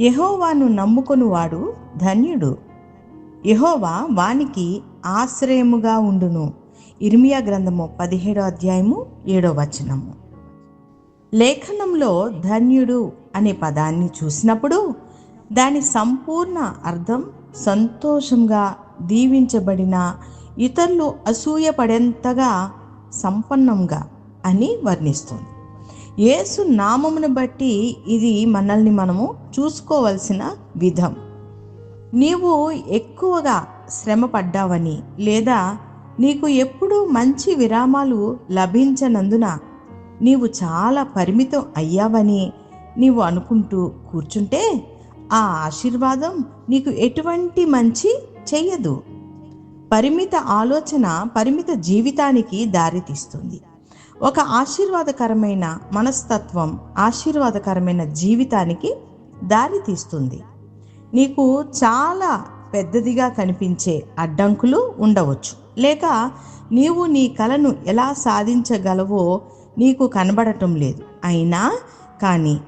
యహోవాను నమ్ముకొనువాడు ధన్యుడు. యహోవా వానికి ఆశ్రయముగా ఉండును. ఇర్మియా గ్రంథము పదిహేడో అధ్యాయము ఏడో వచనము. లేఖనంలో ధన్యుడు అనే పదాన్ని చూసినప్పుడు దాని సంపూర్ణ అర్థం సంతోషంగా దీవించబడిన ఇతరులు అసూయపడేంతగా సంపన్నంగా అని వర్ణిస్తుంది. యేసు నామమును బట్టి ఇది మనల్ని మనము చూసుకోవలసిన విధం. నీవు ఎక్కువగా శ్రమ పడ్డావని లేదా నీకు ఎప్పుడూ మంచి విరామాలు లభించనందున నీవు చాలా పరిమితం అయ్యావని నీవు అనుకుంటూ కూర్చుంటే ఆ ఆశీర్వాదం నీకు ఎటువంటి మంచి చెయ్యదు. పరిమిత ఆలోచన పరిమిత జీవితానికి దారితీస్తుంది. ఒక ఆశీర్వాదకరమైన మనస్తత్వం ఆశీర్వాదకరమైన జీవితానికి దారితీస్తుంది నీకు చాలా పెద్దదిగా కనిపించే అడ్డంకులు ఉండవచ్చు. లేక నీవు నీ కలను ఎలా సాధించగలవో నీకు కనబడటం లేదు. అయినా కానీ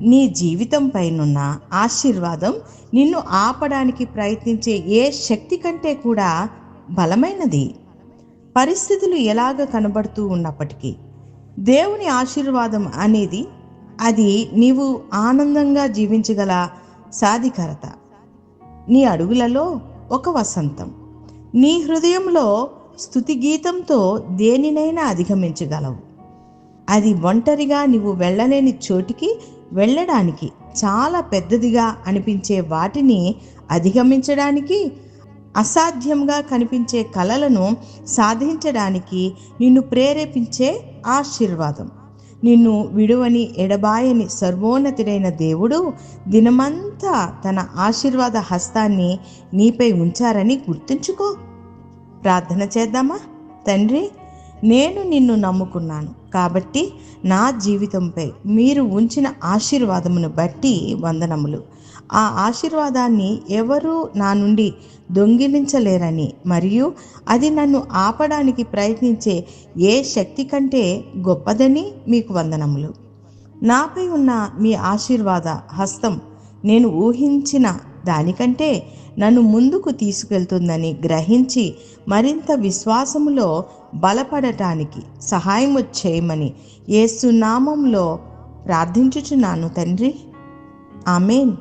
నీ జీవితం పైనున్న ఆశీర్వాదం నిన్ను ఆపడానికి ప్రయత్నించే ఏ శక్తి కంటే కూడా బలమైనది. పరిస్థితులు ఎలాగ కనబడుతూ ఉన్నప్పటికీ దేవుని ఆశీర్వాదం అనేది అది నీవు ఆనందంగా జీవించగల సాధికారత. నీ అడుగులలో ఒక వసంతం. నీ హృదయంలో స్థుతి గీతంతో దేనినైనా అధిగమించగలవు. అది ఒంటరిగా నీవు వెళ్ళలేని చోటికి వెళ్ళడానికి చాలా పెద్దదిగా అనిపించే వాటిని అధిగమించడానికి అసాధ్యంగా కనిపించే కలలను సాధించడానికి నిన్ను ప్రేరేపించే ఆశీర్వాదం. నిన్ను విడువని ఎడబాయని సర్వోన్నతుడైన దేవుడు దినమంతా తన ఆశీర్వాద హస్తాన్ని నీపై ఉంచారని గుర్తుంచుకో. ప్రార్థన చేద్దామా? తండ్రి నేను నిన్ను నమ్ముకున్నాను. కాబట్టి నా జీవితంపై మీరు ఉంచిన ఆశీర్వాదమును బట్టి వందనములు. ఆ ఆశీర్వాదాన్ని ఎవరూ నా నుండి దొంగిలించలేరని. మరియు అది నన్ను ఆపడానికి ప్రయత్నించే ఏ శక్తి కంటే గొప్పదని మీకు వందనములు. నాపై ఉన్న మీ ఆశీర్వాద హస్తం నేను ఊహించిన దానికంటే నన్ను ముందుకు తీసుకెళ్తుందని గ్రహించి మరింత విశ్వాసములో బలపడటానికి సహాయం చేయమని ఏసునామంలో ప్రార్థించుచున్నాను తండ్రి. ఆమెన్.